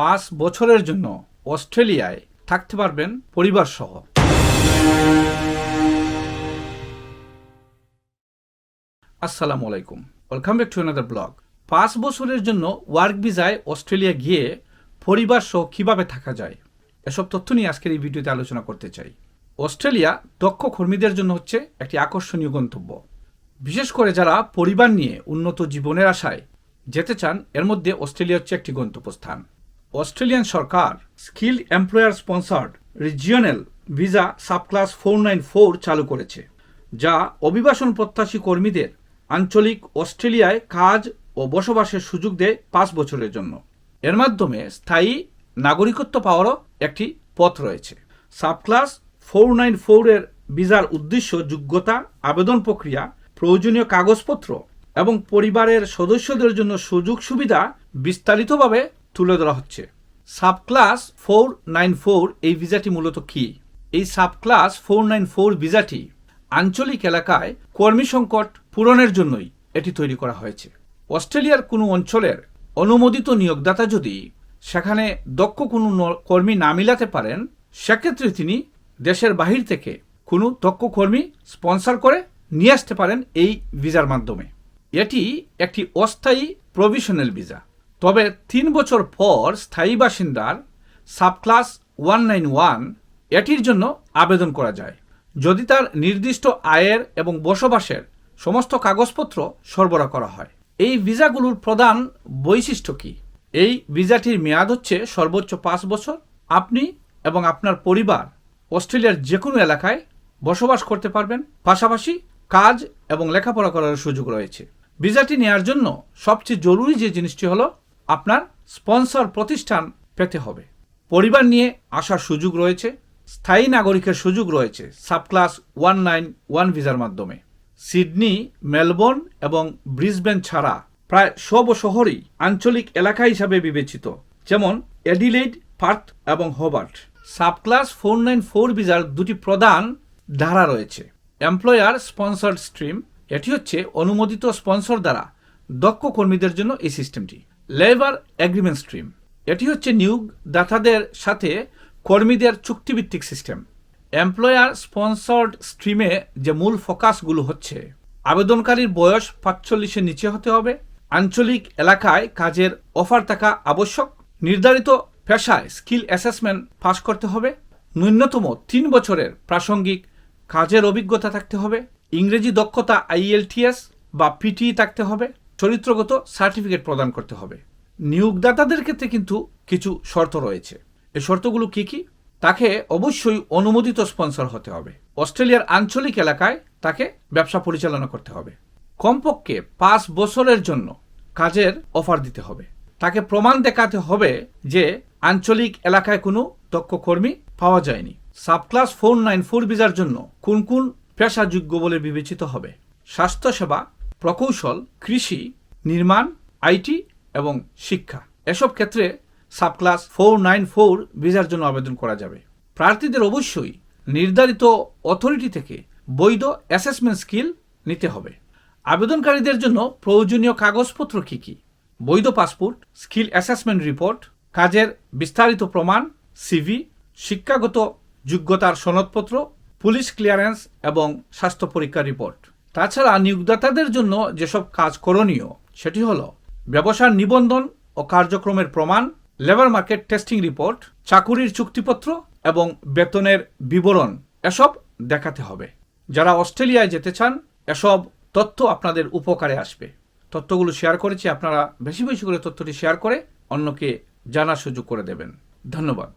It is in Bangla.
পাঁচ বছরের জন্য অস্ট্রেলিয়ায় থাকতে পারবেন পরিবার সহ আসসালামু আলাইকুম। Welcome back to another blog পাঁচ বছরের জন্য ওয়ার্ক ভিসায় অস্ট্রেলিয়া গিয়ে পরিবার সহ কীভাবে থাকা যায়? এসব তথ্য নিয়ে আজকের এই ভিডিওতে আলোচনা করতে চাই। অস্ট্রেলিয়া দক্ষ কর্মীদের জন্য হচ্ছে একটি আকর্ষণীয় গন্তব্য। বিশেষ করে যারা পরিবার নিয়ে উন্নত জীবনের আশায় যেতে চান, এর মধ্যে অস্ট্রেলিয়া হচ্ছে একটি গন্তব্যস্থান। অস্ট্রেলিয়ান সরকার skill employer sponsored regional visa subclass four nine four চালু করেছে, যা অভিবাসন প্রত্যাশী কর্মীদের আঞ্চলিক অস্ট্রেলিয়ায় কাজ ও বসবাসের সুযোগ দেয় পাঁচ বছরের জন্য। এর মাধ্যমে স্থায়ী নাগরিকত্ব পাওয়ারও একটি পথ রয়েছে। সাবক্লাস ফোর নাইন ফোরের ভিসার উদ্দেশ্য যোগ্যতা, আবেদন প্রক্রিয়া, প্রয়োজনীয় কাগজপত্র এবং পরিবারের সদস্যদের জন্য সুযোগ সুবিধা বিস্তারিতভাবে তুলে ধরা হচ্ছে। সাবক্লাস ফোর নাইন ফোর এই ভিসাটি মূলত কি? এই সাবক্লাস ফোর নাইন ফোর ভিসাটি আঞ্চলিক এলাকায় কর্মী সংকট পূরণের জন্যই এটি তৈরি করা হয়েছে। অস্ট্রেলিয়ার কোনো অঞ্চলের অনুমোদিত নিয়োগদাতা যদি সেখানে দক্ষ কোনো কর্মী না মিলাতে পারেন, সেক্ষেত্রে তিনি দেশের বাহির থেকে কোনো দক্ষ কর্মী স্পন্সর করে নিয়ে আসতে পারেন এই ভিসার মাধ্যমে। এটি একটি অস্থায়ী প্রভিশনাল ভিসা। তবে তিন বছর পর স্থায়ী বাসিন্দার সাবক্লাস ওয়ান নাইন ওয়ান এটির জন্য আবেদন করা যায়। যদি তার নির্দিষ্ট আয়ের এবং বসবাসের সমস্ত কাগজপত্র সরবরাহ করা হয়। এই ভিসাগুলোর প্রধান বৈশিষ্ট্য কি? এই ভিসাটির মেয়াদ হচ্ছে সর্বোচ্চ পাঁচ বছর। আপনি এবং আপনার পরিবার অস্ট্রেলিয়ার যে কোনো এলাকায় বসবাস করতে পারবেন। পাশাপাশি কাজ এবং লেখাপড়া করার সুযোগ রয়েছে। ভিসাটি নেয়ার জন্য সবচেয়ে জরুরি যে জিনিসটি হলো আপনার স্পন্সর প্রতিষ্ঠান পেতে হবে। পরিবার নিয়ে আসার সুযোগ রয়েছে। স্থায়ী নাগরিকের সুযোগ রয়েছে সাবক্লাস ওয়ান নাইন ওয়ান ভিসার মাধ্যমে। সিডনি, মেলবোর্ন এবং ব্রিসবেন ছাড়া প্রায় সব শহরই আঞ্চলিক এলাকা হিসাবে বিবেচিত, যেমন এডিলেড, পার্থ এবং Hobart. Subclass four nine four ভিসার দুটি প্রধান ধারা রয়েছে। এমপ্লয়ার স্পন্সর্ড স্ট্রিম, এটি হচ্ছে অনুমোদিত স্পন্সর দ্বারা দক্ষ কর্মীদের জন্য এই সিস্টেমটি। লেবার এগ্রিমেন্ট স্ট্রিম এটি হচ্ছে নিয়োগদাতাদের সাথে কর্মীদের চুক্তিভিত্তিক সিস্টেম এমপ্লয়ার স্পন্সর্ড স্ট্রিমে যে মূল ফোকাসগুলো হচ্ছে, আবেদনকারীর বয়স পাঁচচল্লিশের নিচে হতে হবে, আঞ্চলিক এলাকায় কাজের অফার থাকা আবশ্যক, নির্ধারিত পেশায় স্কিল অ্যাসেসমেন্ট পাশ করতে হবে, ন্যূনতম তিন বছরের প্রাসঙ্গিক কাজের অভিজ্ঞতা থাকতে হবে, ইংরেজি দক্ষতা আইএলটিএস বা পিটি থাকতে হবে চরিত্রগত সার্টিফিকেট প্রদান করতে হবে। নিয়োগদাতাদের ক্ষেত্রে কিন্তু কিছু শর্ত রয়েছে। এই শর্তগুলো কি কি? তাকে অবশ্যই অনুমোদিত স্পন্সর হতে হবে। অস্ট্রেলিয়ার আঞ্চলিক এলাকায় তাকে ব্যবসা পরিচালনা করতে হবে। কমপক্ষে পাঁচ বছরের জন্য কাজের অফার দিতে হবে। তাকে প্রমাণ দেখাতে হবে যে আঞ্চলিক এলাকায় কোনো দক্ষ কর্মী পাওয়া যায়নি। সাবক্লাস ফোর নাইন ফোর ভিসার জন্য কোন কোন পেশাযোগ্য বলে বিবেচিত হবে? স্বাস্থ্যসেবা প্রকৌশল, কৃষি, নির্মাণ, আইটি এবং শিক্ষা। এসব ক্ষেত্রে সাবক্লাস ফোর নাইন ফোর ভিসার জন্য আবেদন করা যাবে। প্রার্থীদের অবশ্যই নির্ধারিত অথরিটি থেকে বৈধ অ্যাসেসমেন্ট স্কিল নিতে হবে। আবেদনকারীদের জন্য প্রয়োজনীয় কাগজপত্র কি কি? বৈধ পাসপোর্ট, স্কিল অ্যাসেসমেন্ট রিপোর্ট, কাজের বিস্তারিত প্রমাণ, সিভি, শিক্ষাগত যোগ্যতার সনদপত্র, পুলিশ ক্লিয়ারেন্স এবং স্বাস্থ্য পরীক্ষা রিপোর্ট। তাছাড়া নিয়োগদাতাদের জন্য যেসব কাজ করণীয়, সেটি হল ব্যবসার নিবন্ধন ও কার্যক্রমের প্রমাণ, লেবার মার্কেট টেস্টিং রিপোর্ট, চাকুরির চুক্তিপত্র এবং বেতনের বিবরণ, এসব দেখাতে হবে। যারা অস্ট্রেলিয়ায় যেতে চান, এসব তথ্য আপনাদের উপকারে আসবে। তথ্যগুলো শেয়ার করেছি, আপনারা বেশি বেশি করে তথ্যটি শেয়ার করে অন্যকে জানার সুযোগ করে দেবেন। ধন্যবাদ।